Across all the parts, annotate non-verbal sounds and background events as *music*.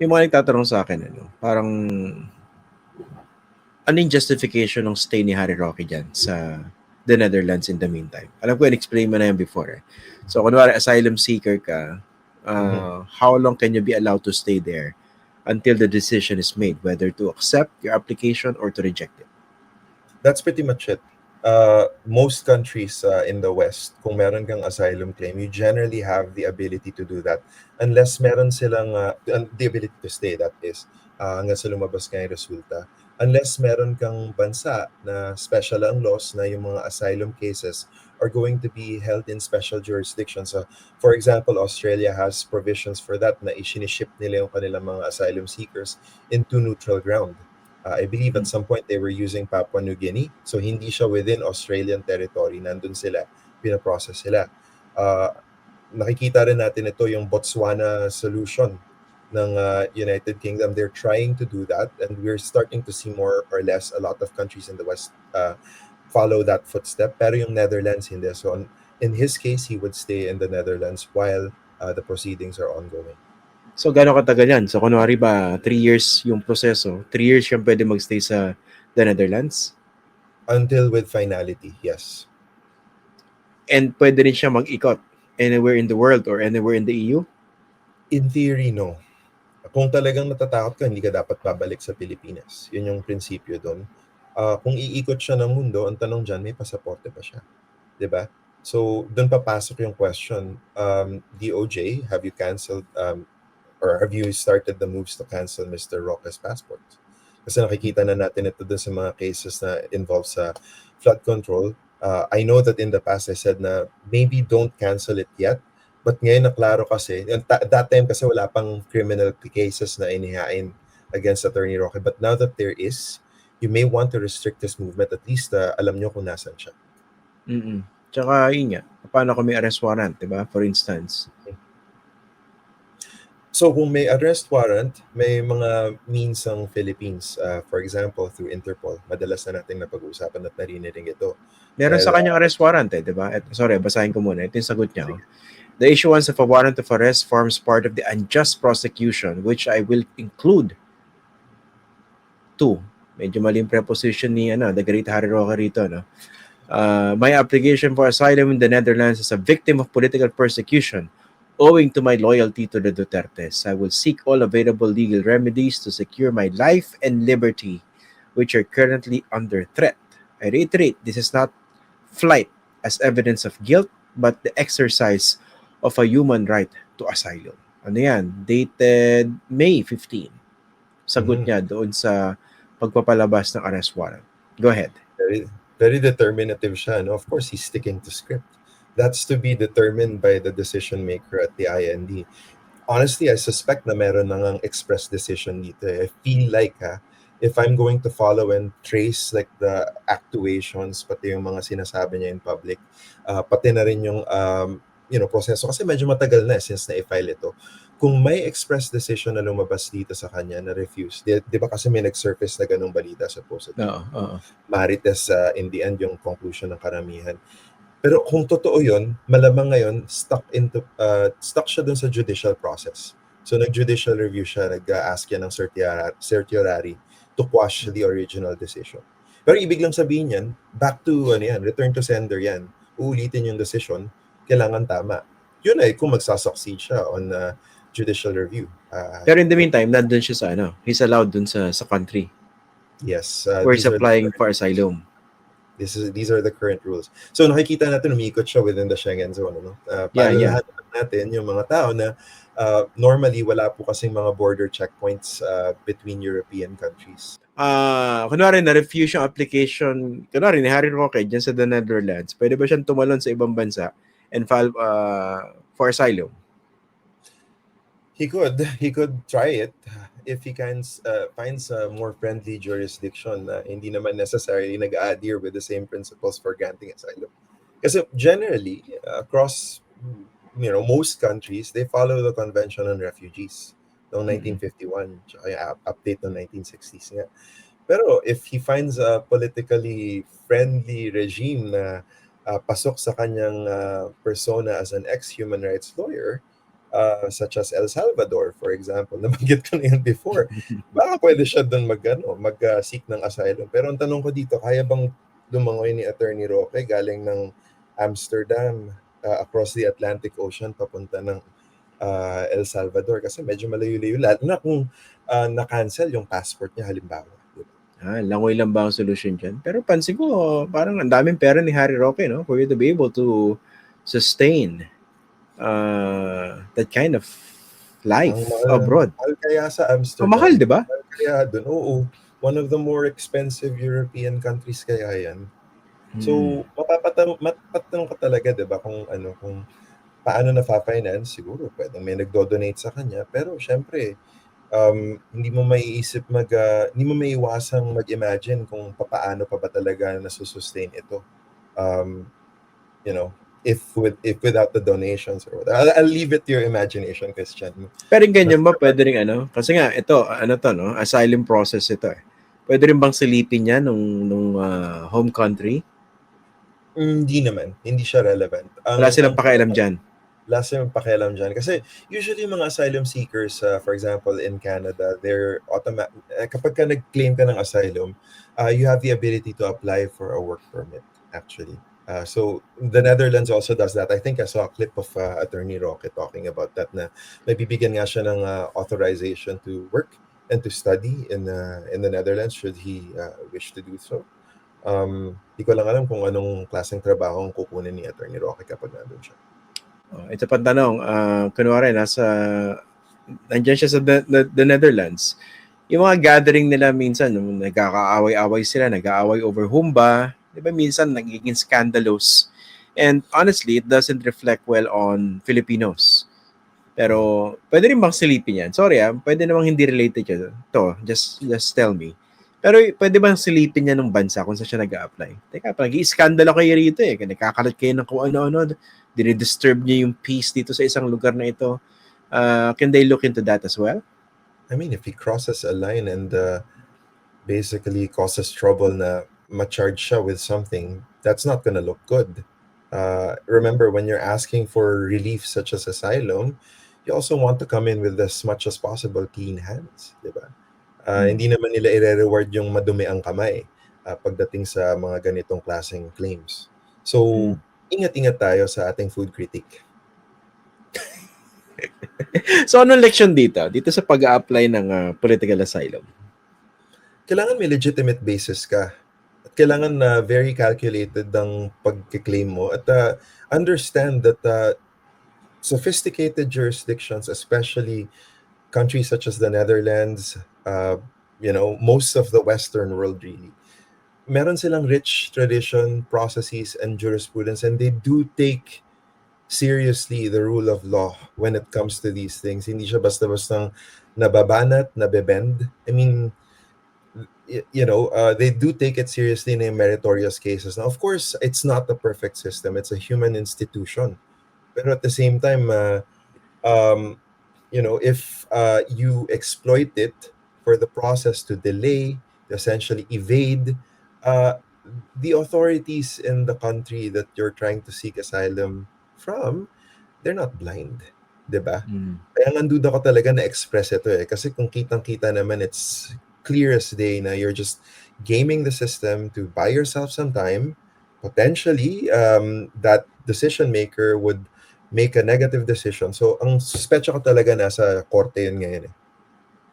May mga nagtatanong sa akin, ano, parang ano yung justification ng stay ni Harry Roque dyan sa the Netherlands in the meantime? Alam ko, in-explain mo na yan before. Eh. So, kunwari, asylum seeker ka, uh, Mhm. how long can you be allowed to stay there until the decision is made, whether to accept your application or to reject it? That's pretty much it. Uh, most countries uh, in the West, kung meron kang asylum claim, you generally have the ability to do that. Unless meron silang, uh, the ability to stay, that is, uh, hanggang sa lumabas ka resulta. Unless meron kang bansa na special ang laws na yung mga asylum cases are going to be held in special jurisdictions. So, for example, Australia has provisions for that na isiniship nila yung kanilang mga asylum seekers into neutral ground. Uh, I believe at some point they were using Papua New Guinea. So hindi siya within Australian territory. Nandun sila. Pinaprocess sila. Uh, nakikita rin natin ito yung Botswana solution ng uh, United Kingdom. They're trying to do that and we're starting to see more or less a lot of countries in the West uh, follow that footstep. Pero yung Netherlands hindi. So on, in his case, he would stay in the Netherlands while uh, the proceedings are ongoing. So, gano'ng katagal yan? So, kunwari ba, three years yung proseso, three years siyang pwede magstay sa the Netherlands? Until with finality, yes. And pwede rin siya mag-ikot anywhere in the world or anywhere in the EU? In theory, no. Kung talagang natatakot ka, hindi ka dapat babalik sa Pilipinas. Yun yung prinsipyo doon. Uh, kung iikot siya ng mundo, ang tanong dyan, may pasaporte ba siya? ba? So, doon papasok yung question, um, DOJ, have you canceled um, or have you started the moves to cancel Mr. Roque's passport? Kasi nakikita na natin ito doon sa mga cases na involve sa flood control. Uh, I know that in the past I said na maybe don't cancel it yet But ngayon na klaro kasi, ta- that time kasi wala pang criminal cases na inihain against Attorney Roque. But now that there is, you may want to restrict this movement. At least uh, alam nyo kung nasan siya. Mm Tsaka yun nga, paano kung may arrest warrant, di ba? For instance. So kung may arrest warrant, may mga means ang Philippines. Uh, for example, through Interpol. Madalas na natin napag-uusapan at narinig ito. Meron sa Well, kanyang arrest warrant eh, di ba? Et, sorry, basahin ko muna. Ito yung sagot niya. oh. The issuance of a warrant of arrest forms part of the unjust prosecution which I will include two. Medyo maling preposition ni ano, the great Harry Roque rito. No? Uh, my application for asylum in the Netherlands as a victim of political persecution owing to my loyalty to the Dutertes. I will seek all available legal remedies to secure my life and liberty which are currently under threat. I reiterate, this is not flight as evidence of guilt, but the exercise of a human right to asylum. Ano yan? Dated May 15. Sagot Mhm. niya doon sa pagpapalabas ng arrest warrant. Go ahead. very very determinative siya no of course he's sticking to script that's to be determined by the decision maker at the IND honestly I suspect na meron nang ang express decision dito eh. I feel like ha if I'm going to follow and trace like the actuations pati yung mga sinasabi niya in public uh, pati na rin yung um, you know proseso kasi medyo matagal na eh, since na-file ito kung may express decision na lumabas dito sa kanya na refuse di, di ba kasi may nag-surface na ganung balita supposedly Oo, oo. marites uh, in the end yung conclusion ng karamihan. Pero kung totoo yun, malamang ngayon stuck into uh, stuck siya dun sa judicial process. So nag-judicial review siya, nag-ask yan ng certiorari, certiorari to quash the original decision. Pero ibig lang sabihin yan, back to ano yan, return to sender yan. Uulitin yung decision, kailangan tama. Yun ay kung magsasucceed siya on uh, judicial review. Uh, Pero in the meantime, nandun siya sa ano, he's allowed dun sa sa country yes. Uh, where he's applying for asylum. This is these are the current rules. So nakikita natin umiikot siya within the Schengen zone ano. Uh, Yeah, para yeah. lahat natin yung mga tao na uh, normally wala po kasing mga border checkpoints uh, between European countries. Ah, kunwari na-refuse yung application, kunwari ni Harry Roque dyan sa the Netherlands, pwede ba siyang tumalon sa ibang bansa and file uh, for asylum? He could he could try it if he can uh, finds a more friendly jurisdiction na hindi naman necessarily nag-adhere with the same principles for granting asylum. Kasi generally across you know most countries they follow the Convention on Refugees noong Mhm. 1951 tsaka yung up- update noong 1960s nga. Pero if he finds a politically friendly regime na uh, pasok sa kanyang uh, persona as an ex-human rights lawyer, uh, such as El Salvador, for example, *laughs* nabanggit ko na yun before, *laughs* baka pwede siya doon mag, ano, mag-seek ng asylum. Pero ang tanong ko dito, kaya bang lumangoy ni Attorney Roque galing ng Amsterdam uh, across the Atlantic Ocean papunta ng uh, El Salvador? Kasi medyo malayo-layo. Lalo na kung uh, na-cancel yung passport niya halimbawa. Ah, langoy lang ba ang solution dyan? Pero pansin ko, parang ang daming pera ni Harry Roque, no? For you to be able to sustain uh, that kind of life mahal- abroad. Mahal kaya sa Amsterdam. Mahal, di ba? Mahal kaya doon. Oo. One of the more expensive European countries kaya yan. Hmm. So, mapapatang ka talaga, di ba, kung ano, kung paano na-finance, siguro pwedeng may nagdo-donate sa kanya. Pero, syempre, um, hindi mo maiisip mag, ah, hindi mo maiwasang mag-imagine kung papaano pa ba talaga nasusustain ito. Um, you know, if with if without the donations or whatever. I'll, I'll leave it to your imagination, Christian. Pero ganyan ba, pwede rin ano? Kasi nga, ito, ano to, no? Asylum process ito eh. Pwede rin bang silipin niya nung, nung ah, home country? Mm, Hindi naman. Hindi siya relevant. Ang- Wala silang ang- pakialam dyan. wala silang pakialam dyan. Kasi usually yung mga asylum seekers, uh, for example, in Canada, they're automatic, kapag ka nag-claim ka ng asylum, uh, you have the ability to apply for a work permit, actually. Uh, so the Netherlands also does that. I think I saw a clip of uh, Attorney Roque talking about that na may bibigyan nga siya ng uh, authorization to work and to study in uh, in the Netherlands should he uh, wish to do so. Um, di ko lang alam kung anong klaseng trabaho ang kukunin ni Attorney Roque kapag nandun siya. Oh, ito pang tanong, ah, kunwari, nasa, nandyan siya sa the, the, the Netherlands. Yung mga gathering nila minsan, nagkakaaway-away sila, nag-aaway over humba, di ba minsan nagiging scandalous. And honestly, it doesn't reflect well on Filipinos. Pero, pwede rin bang silipin yan? Sorry ah, pwede namang hindi related yun. To, just, just tell me. Pero pwede bang silipin niya ng bansa kung saan siya nag-a-apply? Teka, nag-i-scandalo kayo rito eh. Nakakalat kayo ng kung ano-ano dinidisturb niya yung peace dito sa isang lugar na ito. Uh, can they look into that as well? I mean, if he crosses a line and uh, basically causes trouble na ma-charge siya with something, that's not gonna look good. Uh, remember, when you're asking for relief such as asylum, you also want to come in with as much as possible clean hands, di ba? Uh, Hmm. Hindi naman nila i-reward yung madumi ang kamay uh, pagdating sa mga ganitong klaseng claims. So, Hmm. ingat-ingat tayo sa ating food critic. *laughs* So, anong leksyon dito? Dito sa pag-a-apply ng uh, political asylum? kailangan may legitimate basis ka. Kailangan na very calculated ang pag-claim mo. At uh, understand that uh, sophisticated jurisdictions, especially countries such as the Netherlands, uh, you know, most of the Western world really, meron silang rich tradition, processes, and jurisprudence, and they do take seriously the rule of law when it comes to these things. Hindi siya basta-bastang nababanat, nabebend. I mean, you know, uh, they do take it seriously in meritorious cases. Now, of course, it's not a perfect system. It's a human institution. But at the same time, uh, um, you know, if uh, you exploit it for the process to delay, to essentially evade, uh, the authorities in the country that you're trying to seek asylum from, they're not blind. 'di ba? Kaya nga duda ko talaga na express ito eh. Kasi kung kitang-kita naman, it's clear as day na you're just gaming the system to buy yourself some time. Potentially, um, that decision maker would make a negative decision. So, ang suspecha ko talaga nasa korte yun ngayon eh.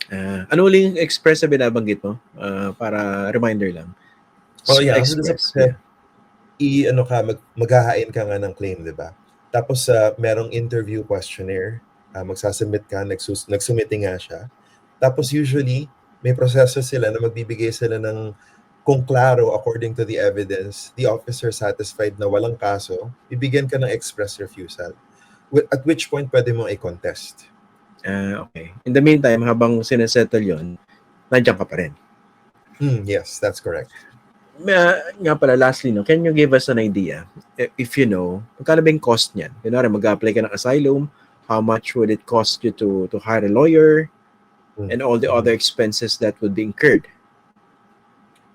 Ah, ano uling express na binabanggit mo? Ah, para reminder lang. Oh, yeah. Express. Kasi i ano ka mag maghahain ka nga ng claim, 'di ba? Tapos sa merong interview questionnaire, uh, magsasubmit ka, nagsus nagsumite nga siya. Tapos usually may proseso sila na magbibigay sila ng kung klaro according to the evidence, the officer satisfied na walang kaso, bibigyan ka ng express refusal. At which point pwede mo i-contest. Ah, okay. In the meantime, habang sinesettle yon, nandiyan ka pa rin. Hmm, yes, that's correct. Uh, nga pala, lastly, no, can you give us an idea, i- if you know, magkano ba yung cost niyan? Kunwari, mag-apply ka ng asylum, how much would it cost you to to hire a lawyer, Hmm. and all the other expenses that would be incurred?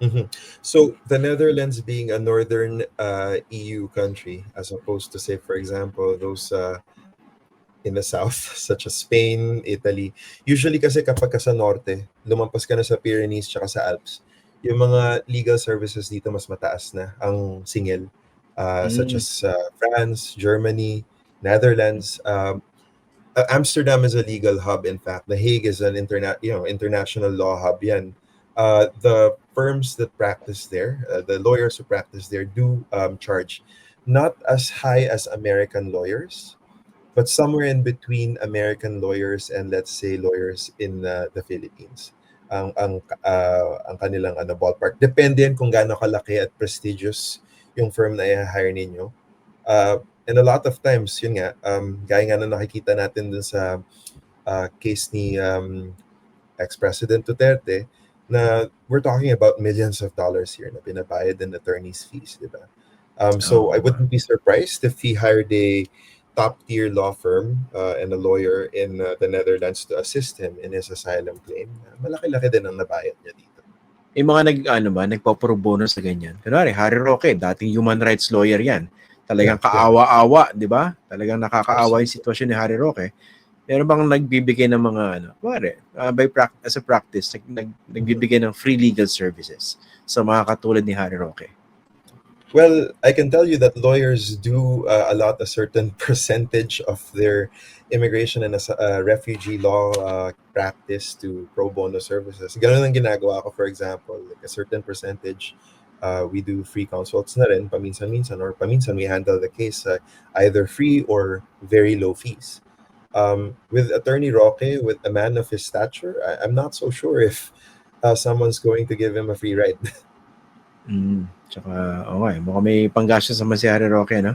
Mhm. So the Netherlands being a northern uh, EU country, as opposed to say, for example, those uh, in the south, *laughs* such as Spain, Italy. Usually kasi kapag ka sa norte, lumampas ka na sa Pyrenees tsaka sa Alps, yung mga legal services dito mas mataas na ang singil. Uh, Such Mm. as uh, France, Germany, Netherlands. Um, uh, Amsterdam is a legal hub, in fact. The Hague is an interna- you know, international law hub. Yan. Uh, the firms that practice there, uh, the lawyers who practice there, do um, charge not as high as American lawyers, but somewhere in between American lawyers and let's say lawyers in uh, the Philippines. Ang ang uh, ang kanilang ano ballpark. Depende kung gaano kalaki at prestigious yung firm na i-hire ninyo. Uh, and a lot of times, yun nga, um, gaya nga na nakikita natin dun sa uh, case ni um, ex-President Duterte, na we're talking about millions of dollars here na pinabayad in attorney's fees, di ba? Um, so Oh. I wouldn't be surprised if he hired a top-tier law firm uh, and a lawyer in uh, the Netherlands to assist him in his asylum claim. Malaki-laki din ang nabayad niya dito. Yung mga nag, ano ba, nagpo-pro bono sa ganyan. Kunwari, Harry Roque, dating human rights lawyer yan. Talagang kaawa-awa, di ba? Talagang nakakaawa yung sitwasyon ni Harry Roque. Meron bang nagbibigay ng mga, ano, kunwari, uh, by prac- as a practice, nag, nag, nagbibigay ng free legal services sa mga katulad ni Harry Roque? Well, I can tell you that lawyers do uh, allot a certain *laughs* percentage of their immigration and uh, refugee law uh, practice to pro bono services. Ganun ang ginagawa ko, for example, like a certain percentage. Uh, we do free consults na rin, paminsan-minsan, or paminsan we handle the case uh, either free or very low fees. Um, with Attorney Roque, with a man of his stature, I- I'm not so sure if uh, someone's going to give him a free ride. *laughs* Mm. Tsaka, okay, mukhang may panggastos naman si Roque, no?